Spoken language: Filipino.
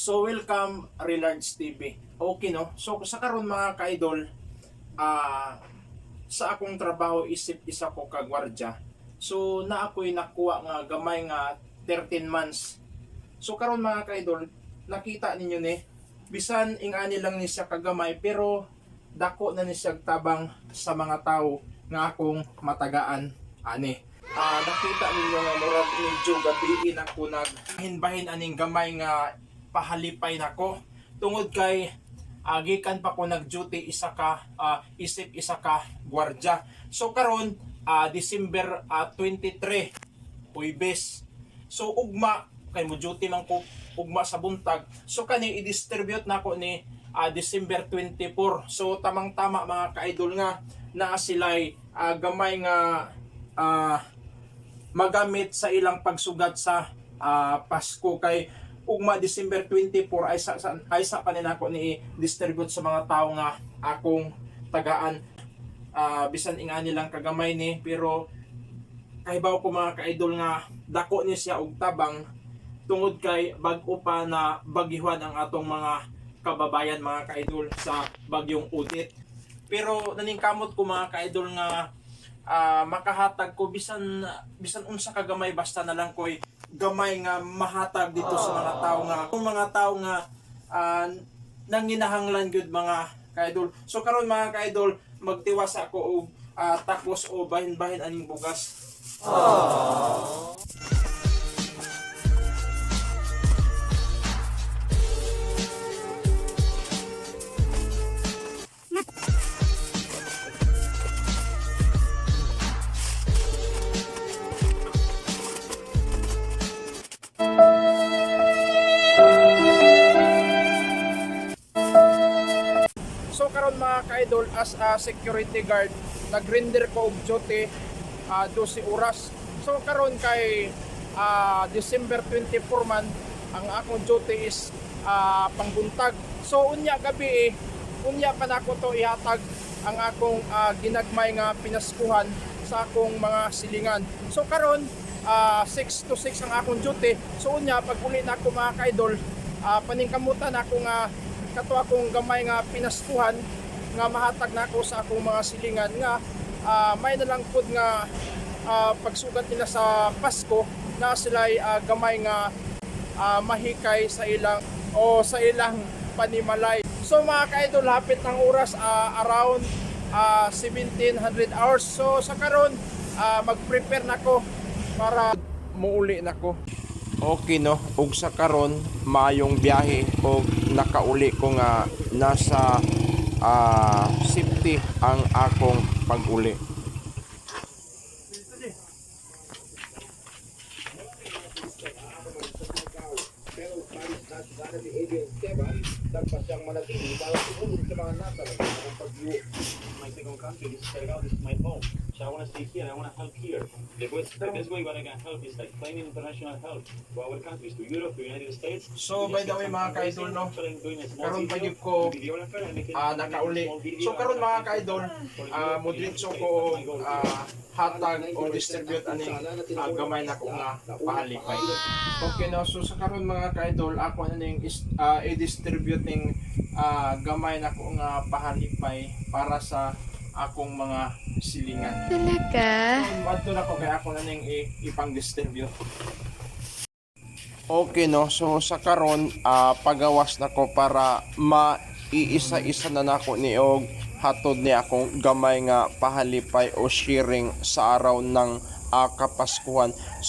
So welcome Relards TV. Okay no. So sa karon mga ka-idol, ah sa akong trabaho isip isa ko ka gwardya. So na ako'y nakuha nga gamay nga 13 months. So karon mga ka-idol, nakita ninyo ni bisan ingani lang ni siya kagamay pero dako na ni siya tabang sa mga tao nga akong matagaan ani. Ah nakita ninyo nga murag medyo gabi na ko nag hinbahin aning gamay nga pahalipay nako tungod kay agikan pa ko nag-duty isa ka ah, isip isa ka gwardya. So karon ah, December ah, 23 Huwebes. So ugma kay mo duty man ko ugma sa buntag. So kani i-distribute nako ni ah, December 24. So tamang-tama mga ka-idol nga na sila'y ah, gamay nga ah, magamit sa ilang pagsugat sa ah, Pasko kay ugma December 24 ay sa, ay sa kanin ako ni distribute sa mga tao nga akong tagaan. Ah, bisan ingani lang kagamay ni pero kahibaw ko mga ka-idol nga dako ni siya og tabang tungod kay bag-o pa na bagihuan ang atong mga kababayan mga ka-idol sa bagyong udit pero naningkamot ko mga ka-idol nga ah, makahatag ko bisan bisan unsa ka gamay basta na lang ko'y gamay nga mahatag dito sa mga tao nga. Kung mga tao nga ah, nanginahanglan gyud mga ka-idol. So karon mga ka-idol magtiwasa ko og ah, takos o bahin-bahin aning bugas. So ka-idol as a security guard nag-render ko og duty ah, 12 oras. So karon kay ah, December 24 man ang akong duty is ah, pangbuntag. So unya gabi eh, unya pa nako to ihatag ang akong ah, ginagmay nga pinaskuhan sa akong mga silingan. So karon ah, 6 to 6 ang akong duty. So unya pag uli na ako mga ka-idol, ah, paningkamutan ako nga kato akong gamay nga pinaskuhan nga mahatag na ako sa akong mga silingan nga ah, may nalang pud nga ah, pagsugat nila sa Pasko na sila'y ah, gamay nga ah, mahikay sa ilang o sa ilang panimalay. So mga ka-idol, hapit ng oras ah, around ah, 1700 hours. So sa karon ah, mag-prepare nako para muuli nako. Okay no, ug sa karon mayong biyahe og nakauli ko nga nasa ah, safety ang akong pag-uli. Sana ni Adrian Esteban dapat siyang manatili para sumunod sa mga nasa ng pagyo. my second country, this is Sergao, this is my home. So I want to stay here, I want to help here. The best, the best way what I can help is like claiming international help to our countries, to Europe, to United States. So, by the way, mga ka-idol, no, karon pa gyud ko, ah, nakauli. So karon mga ka-idol, ah, modritso ko ah, hatag o distribute ani ah, gamay na ko nga pahalipay. Okay no, so sa karon mga ka-idol, ako na ning is- ah, i-distribute ning ah, gamay na ko nga pahalipay para sa akong mga silingan. Talaga? Madto na ko kaya ako na ning i- ipang-distribute. Okay no, so sa karon ah, pagawas na ko para maiisa-isa na nako ni og hatod ni akong gamay nga pahalipay o sharing sa araw ng ah, Kapaskuhan.